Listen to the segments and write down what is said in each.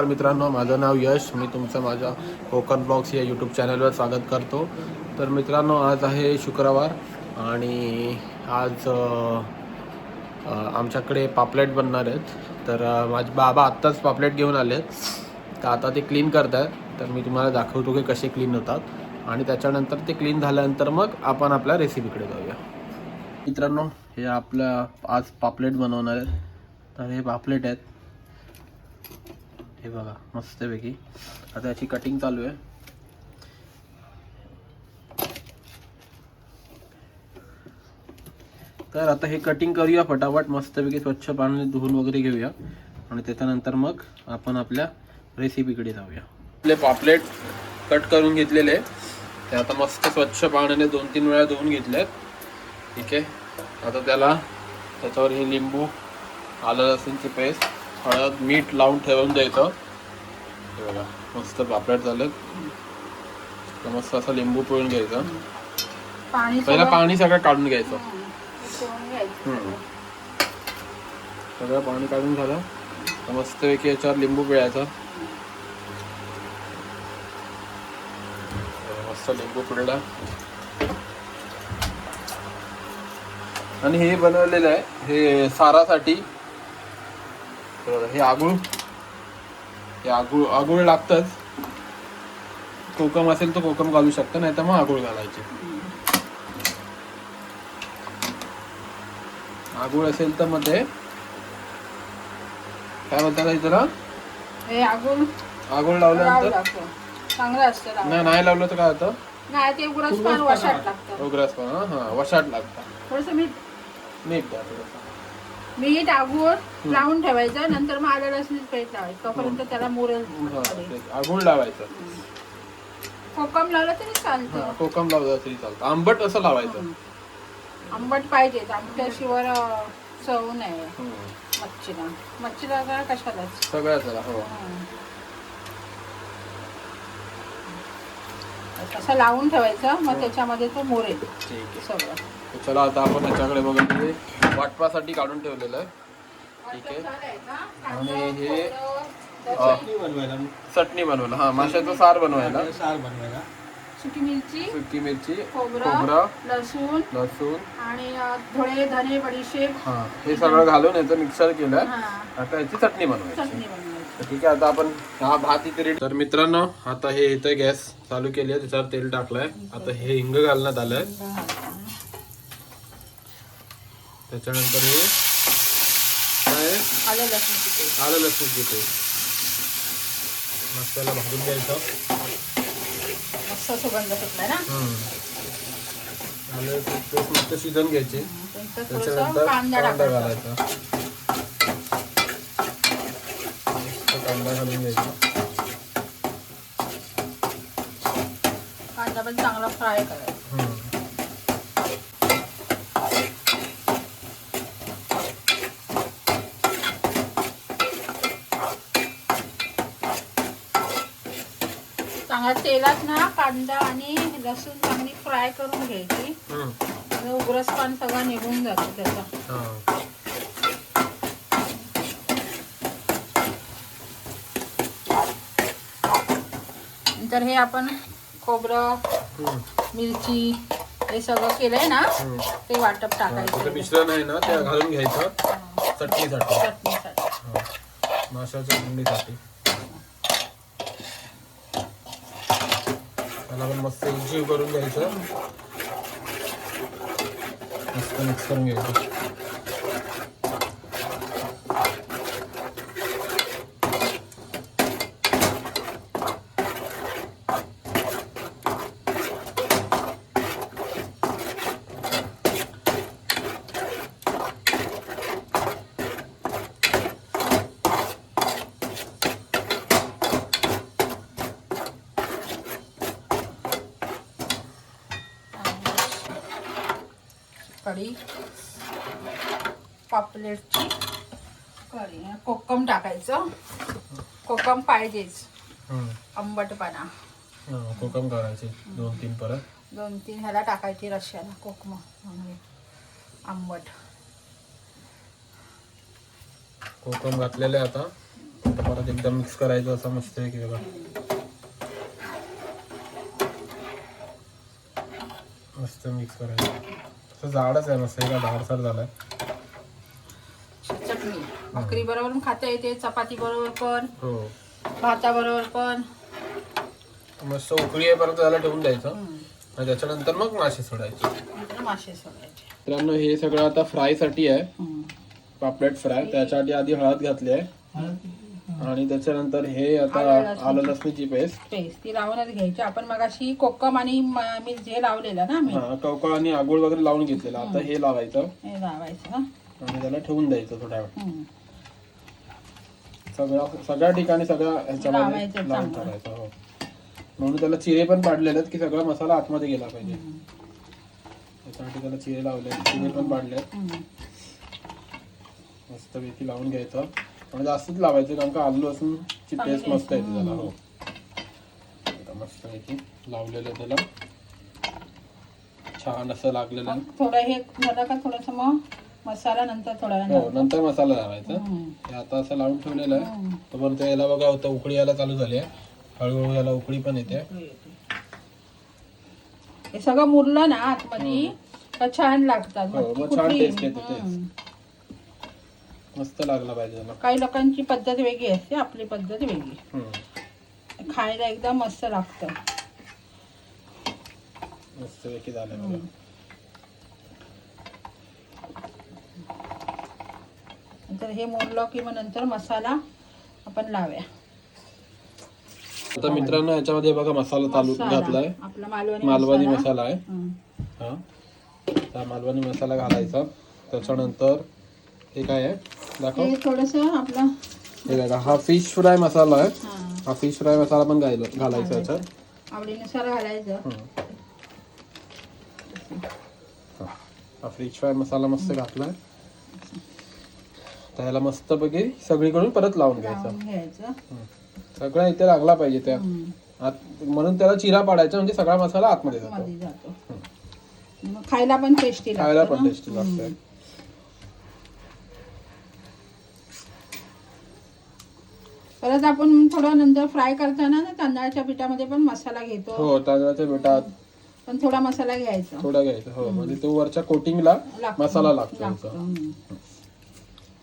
नमस्कार मित्रांनो माझं नाव यश. मी तुमचं माझ्या कोकण ब्लॉग्स या यूट्यूब चॅनलवर स्वागत करतो. तर मित्रांनो आज आहे शुक्रवार आणि आज आमच्याकडे पापलेट बनणार आहेत. तर माझे बाबा आत्ताच पापलेट घेऊन आले तर आता ते क्लीन करत आहेत तर मी तुम्हाला दाखवतो की कसे क्लीन होतात. आणि त्याच्यानंतर ते क्लीन झाल्यानंतर मग आपण आपल्या रेसिपीकडे जाऊया. मित्रांनो हे आपलं आज पापलेट बनवणार आहेत. तर हे पापलेट आहेत. हे बघा मस्तपैकी आता याची कटिंग चालू आहे. तर आता हे कटिंग करूया फटाफट. मस्तपैकी स्वच्छ पाण्याने धुवून वगैरे घेऊया. आणि त्याच्यानंतर मग आपण आपल्या रेसिपीकडे जाऊया. आपले पापलेट कट करून घेतलेले ते आता मस्त स्वच्छ पाण्याने दोन तीन वेळा धुवून घेतलेत. ठीक आहे? आता त्याला त्याच्यावर हे लिंबू आलं लसूणची पेस्ट हळद मीठ लावून ठेवून द्यायचं. हे बघा मस्त पापलेट झालं. मस्त असं लिंबू पिळून घ्यायचं. पहिला पाणी सगळं काढून घ्यायचं. सगळं पाणी काढून झालं. तर मस्तपैकी याच्यावर लिंबू पिळायचा. मस्त लिंबू पिळला. आणि हे बनवलेलं आहे हे सारासाठी. हे हे आगुळ. हे आगुळ आगुळ लागतच. कोकम असेल तर कोकम घालू शकतं नाही तर मग आगुळ घालायचे. आगुळ असेल तर मग ते काय म्हणतात त्याला आगुळ लावू लावल्यानंतर? लागतो चांगलं असतं. नाही नाही लावलं तर काय होतं? नाही ते उग्रच पान वशात लागतं. उग्रस पण हा हा वशाट लागतात थोडस मीठ. मीठ द्या थोडंसं. मीठ आगून लावून ठेवायचं नंतर मग आलं लसणीच पेट लावायचं. तोपर्यंत त्याला मुरेल तेच. आगुळ लावायचं. कोकम लावलं तरी चालतं. कोकम लावलं तरी चालतं. आंबट असं लावायचं. आंबट पाहिजे. आंबट्याशिवाय अं, चव नाही. मच्छीला. मच्छीला काय कशालाच. सगळ्याच हो. असं लावून ठेवायचं मग त्याच्यामध्ये तो मोरेल ठीक आहे. सगळं. चला आता आपण त्याच्याकडे बघा वाटपासाठी काढून ठेवलेलं आहे. ठीक आहे. आणि हे चटणी बनवायला. हा माशाचं सार बनवायला. सार बनवायला. सुकी मिरची सुकी मिरची खोबरं लसूण लसूण. आणि थोडे धने बडीशेप. हा हे सगळं घालून याचं मिक्सर केलं. आता याची चटणी बनवायची. चटणी बनवायची. तर ठीक आहे आता आपण हा भात इथे रेडी तर मित्रांनो आता हे इथे गॅस चालू केली आहे त्याच्यावर तेल टाकलंय. आता हे हिंग घालण्यात आलंय. त्याच्यानंतर हे काय? आलं पेस्ट आलं पेस्ट मस्त त्याला भाजून घ्यायचं. मस्त सुगंध सुटला ना? हम्म. आलं मस्त शिजवून घ्यायची. त्याच्यानंतर कांदा घालायचा मस्त कांदा घालून घ्यायचा कांदा पण चांगला फ्राय करायचा हम्म. चांगला तेलात ना कांदा आणि लसूण चांगली फ्राय करून घ्यायची हम्म. आणि उग्रस पान सगळं निघून जातो त्याचा नंतर हे आपण खोबरं. मिरची हे सगळं केलंय ना. ते वाटप टाकायचं मिश्रण आहे ना ते घालून घ्यायचं चटणीसाठी चटणीसाठी. माशाच्या चटणीसाठी त्याला पण मस्त जीव करून घ्यायचं मस्त मिक्स करून घ्यायचं कढी पापलेटची कढी. कोकम टाकायचं. कोकम पाहिजेच. आंबटपणा. कोकम करायचे. दोन तीन परत. दोन तीन. ह्याला टाकायची रश्याला कोकम म्हणजे आंबट. कोकम घातलेले आता. आता परत एकदम मिक्स करायचं असं मस्त आहे की बघा. मस्त मिक्स करायचं. जाडच आहे मस्त आहे का जाडसर झालाय. चटणी. भाकरी बरोबर पण खाता येते चपाती बरोबर पण हो. भाता बरोबर पण. मस्त उकळी आहे परत त्याला ठेवून द्यायचं. आणि त्याच्यानंतर मग मासे सोडायचे. नंतर मासे सोडायचे. मित्रांनो हे सगळं आता फ्रायसाठी आहे. हम्म. पापलेट फ्राय. त्याच्यासाठी आधी हळद घातली आहे. आणि त्याच्यानंतर हे आता आलं लसण. आलं लसणीची पेस्ट. पेस्ट ती लावूनच घ्यायची. आपण मगाशी कोकम आणि म- मिरच हे लावलेलं ना मी. हा कवका आणि आगोळ वगैरे लावून घेतलेलं. आता हे लावायचं. हे लावायचं आणि त्याला ठेवून द्यायचं थोड्या वेळ. हम्म. सगळ्या सगळ्या ठिकाणी सगळ्या ह्याच्यामध्ये लावायचं लावून चांगलं. ठेवायचं हो. म्हणून त्याला चिरे पण पाडलेले आहेत की सगळा मसाला आतमध्ये गेला पाहिजे. त्यासाठी त्याला चिरे लावले चिरे पण पाडले हम्म. मस्त पैकी लावून घ्यायचं. आणि जास्तच लावायचं कारण का आलू असून ची टेस्ट मस्त येते. त्याला हो. आता मस्त पैकी लावलेलं त्याला. छान असं लागलेलं. मग थोडं हे झालं का थोडस मग मसाला नंतर थोड्या हो नंतर मसाला लावायचा. हे आता असं लावून ठेवलेलं आहे. तोपर्यंत याला बघा होतं उकळी यायला चालू झाली आहे. हळूहळू याला उकळी पण येते. हे सगळं मुरलं ना आतमध्ये का छान लागतात. हो, मग छान येते. मस्त लागला पाहिजे काही लोकांची पद्धत वेगळी असते आपली पद्धत वेगळी. खायला एकदम मस्त लागतं. मस्त पैकी झालं नंतर हे मुरलं की मग नंतर मसाला आपण लाव्या. आता मित्रांनो याच्यामध्ये बघा मसाला चालू. घातलाय. आपला मालवणी मालवणी मसाला. आहे. हं. हा मालवणी मसाला घालायचा. त्याच्यानंतर हे काय आहे? दाखव. हे थोडस आपलं हे बघा हा फिश फ्राय मसाला आहे. हा, फिश फ्राय मसाला पण घाल- घालायचा याच्यात. आवडीनुसार घालायचं. हा. फिश फ्राय मसाला मस्त घातलाय. त्याला मस्त पैकी सगळीकडून परत लावून घ्यायचं. सगळं इथे लागला पाहिजे त्या. आत म्हणून त्याला चिरा पाडायचा म्हणजे सगळा मसाला आतमध्ये जातो. खायला पण टेस्टी खायला पण. टेस्टी लागतंय. परत आपण थोडं नंतर फ्राय करताना ना तांदळाच्या पिठामध्ये पण मसाला घेतो. हो तांदळाच्या पिठात पण थोडा मसाला घ्यायचा. थोडा घ्यायचा हो. म्हणजे तो वरच्या कोटिंगला लागतो. मसाला लागतो लागतो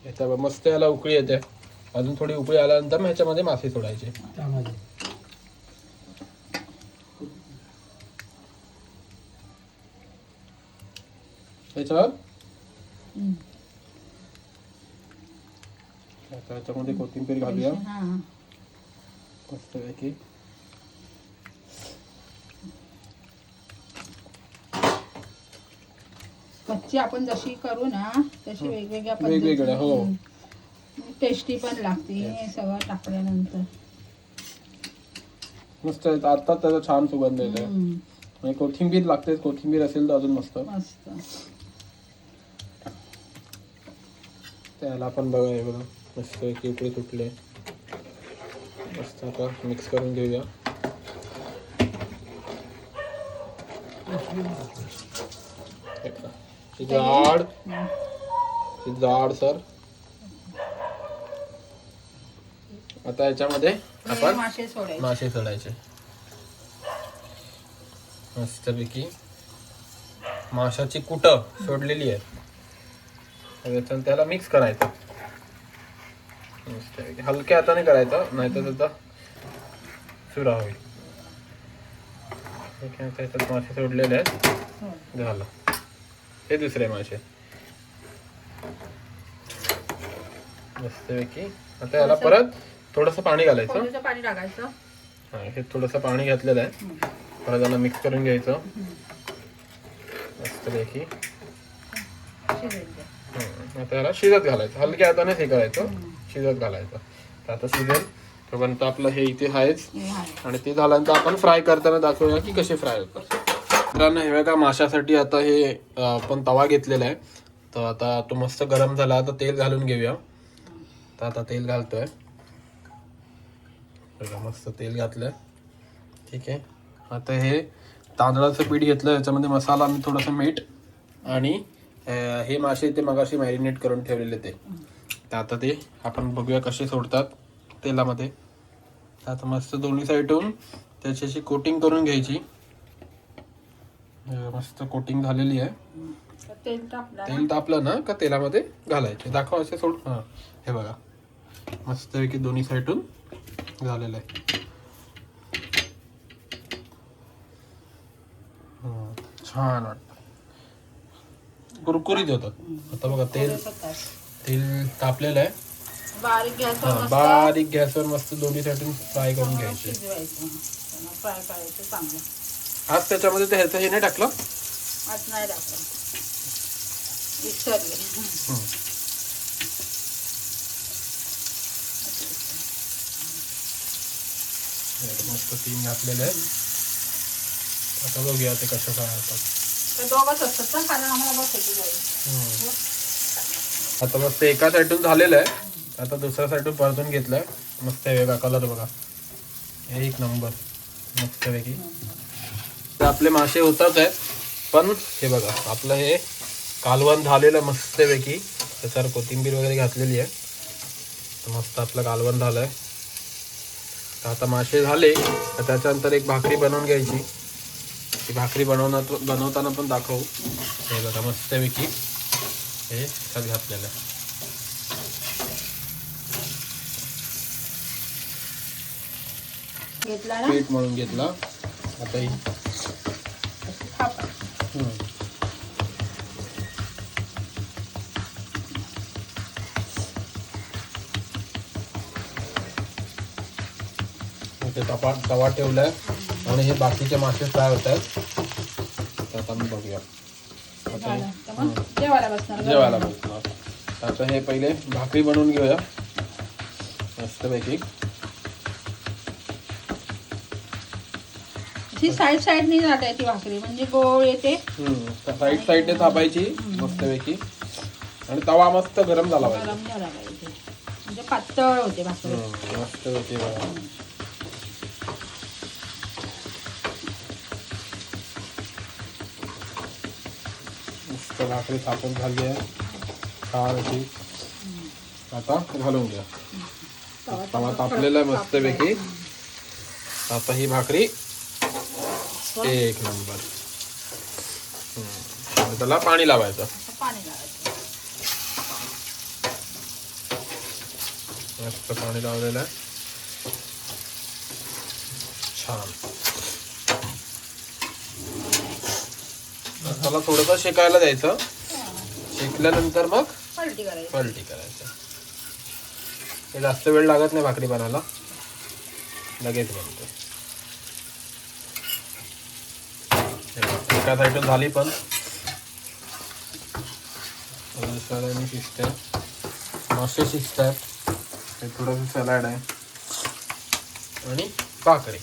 याचा. मस्त याला उकळी येते. अजून थोडी उकळी आल्यानंतर मग ह्याच्यामध्ये मासे सोडायचे. त्याच्यावर हं. आता ह्याच्यामध्ये कोथिंबीर घालूया. हा. मस्त पैकी. मच्छी आपण जशी करू ना तशी वेगवेगळ्या वेगवेगळ्या, हो. टेस्टी पण लागते हे सगळं टाकल्यानंतर. मस्त आहे आता त्याचा छान सुगंध येते. आणि कोथिंबीर लागते. कोथिंबीर असेल तर अजून मस्त. मस्त. त्याला आपण बघा हे बघा. मस्त उकळी सुटले मस्त आता मिक्स करून घेऊया. जाड. जाड सर आता याच्यामध्ये आपण मासे सोडायचे. मासे सोडायचे. मस्तपैकी माशाची कुट सोडलेली आहे त्याला मिक्स करायचं. मस्तपैकी हलक्या हाताने करायचं नाहीतर त्याचा चुरा होईल. त्याच्यात मासे सोडलेले आहेत. हो. झालं. हे दुसरे मासे. मस्तपैकी. आता याला परत थोडंसं पाणी घालायचं. पाणी टाकायचं. हा हे थोडंसं पाणी घातलेलं आहे. परत त्याला मिक्स करून घ्यायचं. मस्तपैकी. आता याला शिजत घालायचं. हलक्या हातानेच हे करायचं. शिजत घालायचं. तर आता शिजेल. तोपर्यंत आपलं हे इथे आहेच. आहे. आणि ते झाल्यानंतर आपण फ्राय करताना दाखवूया की कसे फ्राय होतात. मित्रांनो हे बघा माशासाठी आता हे आपण तवा घेतलेला आहे. तर आता तो मस्त गरम झाला. आता तेल घालून घेऊया. तर आता तेल घालतोय. बघा मस्त तेल घातलंय. ठीक आहे. आता हे तांदळाचं पीठ घेतलं. याच्यामध्ये मसाला आणि थोडंसं मीठ आणि हे मासे ते मगाशी मॅरिनेट करून ठेवलेले ते. तर आता ते आपण बघूया कसे सोडतात तेलामध्ये. आता मस्त दोन्ही साईडून त्याची अशी कोटिंग करून घ्यायची. मस्त कोटिंग झालेली आहे. तेल तापलं ना? का तेलामध्ये घालायचे? दाखव असे सोड हां हे बघा. मस्तपैकी दोन्ही साईडून झालेलं आहे. हं, छान वाटतं. कुरकुरीत होतात. आता बघा तेल. तेल तापलेलं आहे. बारीक गॅसवर हां, मस्त बारीक गॅसवर मस्त दोन्ही साईडून फ्राय करून घ्यायचे. फ्राय करायचं चांगलं. आज त्याच्यामध्ये ते ह्याचं हे नाही टाकलं? आज नाही टाकलं. विसरले हं. हे मस्त तीन घातलेले आहेत. आता बघूया ते कसं काय होतात. ते दोघंच असतात ना कारण आम्हाला बसायची जाईल. आता मस्त एका साईडून झालेलं आहे. आता दुसऱ्या साईडून परतून घेतलंय. मस्त वेगळा कलर बघा. एक नंबर मस्त वेगळी तर आपले मासे होतात आहेत. पण हे बघा आपलं हे कालवण झालेलं आहे मस्तपैकी त्याच्यावर कोथिंबीर वगैरे घातलेली आहे. तर मस्त आपलं कालवण झालं आहे तर आता मासे झाले. तर त्याच्यानंतर एक भाकरी बनवून घ्यायची. ती भाकरी बनवणार बनवताना पण दाखवू. हे बघा मस्तपैकी हे घेतला ना पीठ घेतला आता ही थापा. तवा तवा ठेवलाय आणि हे बाकीचे मासे फ्राय होत आहेत तर आता मी बघूया आता. हे- जेवायला बसणार जेवायला बसणार. आता हे पहिले भाकरी बनवून घेऊया. मस्तपैकी. ही साईड साईडनी जाते ती भाकरी म्हणजे गोळ येते. साईड साईडने थापायची मस्तपैकी. आणि तवा मस्त गरम झाला पाहिजे. गरम झाला पाहिजे. म्हणजे पातळ होते भाकरी. मस्तपैकी बघा. थापून झाली आहे छान अशी आता घालून घ्या तवा तापलेला मस्तपैकी आता ही भाकरी। एक नंबर। त्याला पाणी लावायचं मस्त पाणी लावलेलं आहे छान त्याला थोडंसं शेकायला द्यायचं. शेकल्यानंतर मग पलटी करायची. पलटी करायचं. हे जास्त वेळ लागत नाही भाकरी बनायला. लगेच बनते. एका साईडून झाली पण. सलाडनी शिजते मासे शिजत आहेत हे थोडंसं सलाड आहे. आणि भाकरी.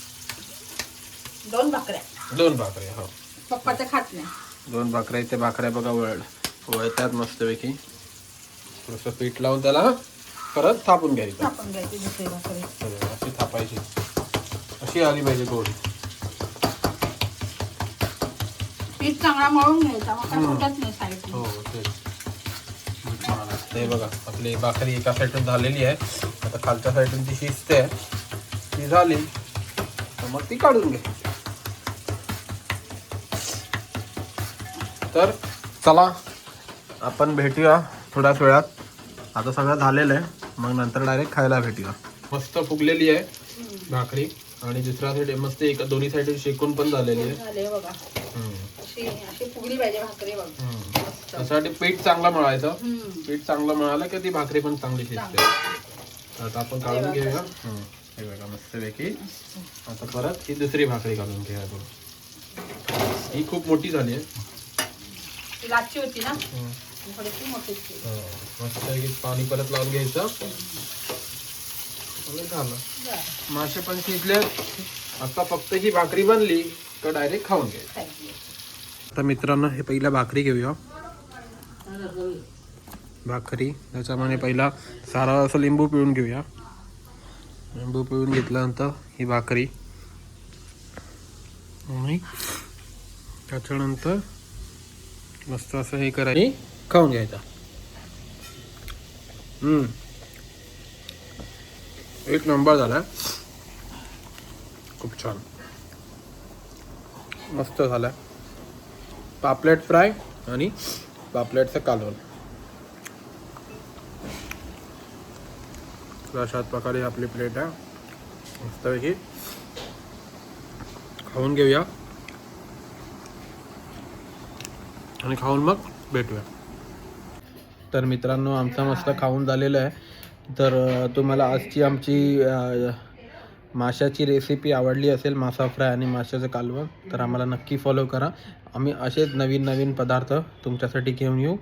दोन भाकऱ्या. दोन भाकरी हो. पप्पा तर खात नाही. दोन भाकऱ्या इथे भाकऱ्या बघा वळ वळतात मस्तपैकी. थोडंसं पीठ लावून त्याला परत थापून घ्यायचं. आपण घ्यायची दुसरी भाकरी. बघा, अशी थापायची. अशी आली पाहिजे गोड. पीठ चांगला मळून घ्यायचा मग काय हम्म. फुटत नाही साईड हो तेच. हे बघा आपली भाकरी एका साईडून झालेली आहे. आता खालच्या साईडून ती शिजते ती झाली. तर मग ती काढून घे. तर चला आपण भेटूया थोड्याच वेळात. आता सगळं झालेलं आहे मग नंतर डायरेक्ट खायला भेटूया. मस्त फुगलेली आहे भाकरी आणि दुसऱ्या साईड मस्त एका दोन्ही साईड शेकून पण झालेली आहे. झाले बघा. हम्म. अशी अशी फुगली पाहिजे भाकरी बघ. हम्म. मस्त. त्यासाठी पीठ चांगलं मळायचं. पीठ चांगलं मिळालं की ती भाकरी पण चांगली शिजते. आता आपण काढून घेऊया. हं. हे बघा मस्तपैकी. आता परत ही दुसरी भाकरी घालून घेऊया आपण. ही खूप मोठी झाली आहे. ती लाची होती ना. हं. थोडीशी मोठीच केली. हं. पाणी परत लावून घ्यायचं. झालं. मासे पण शिजले आता फक्त ही भाकरी बनली तर डायरेक्ट खाऊन घ्यायचं. आता मित्रांनो हे पहिला भाकरी घेऊया. भाकरी. त्याच्यामध्ये पहिला सारा असं लिंबू पिळून घेऊया. लिंबू पिळून घेतल्यानंतर ही भाकरी. आणि त्याच्यानंतर मस्त असं हे करायचं. खाऊन घ्यायचा. एक नंबर झाला. खूप छान. मस्त झाला. पापलेट फ्राय आणि पापलेटचं कालवण. तर अशाच प्रकारे आपली प्लेट आहे. मस्तपैकी खाऊन घेऊया. आणि खाऊन मग भेटूया. तर मित्रांनो आमचा मस्त खाऊन झालेलं आहे. तर तुम्हाला आजची आमची माशाची रेसिपी आवडली असेल मासा फ्राय आणि माशाचं कालवण तर आम्हाला नक्की फॉलो करा. आम्ही असेच नवीन नवीन पदार्थ तुमच्यासाठी घेऊन येऊ.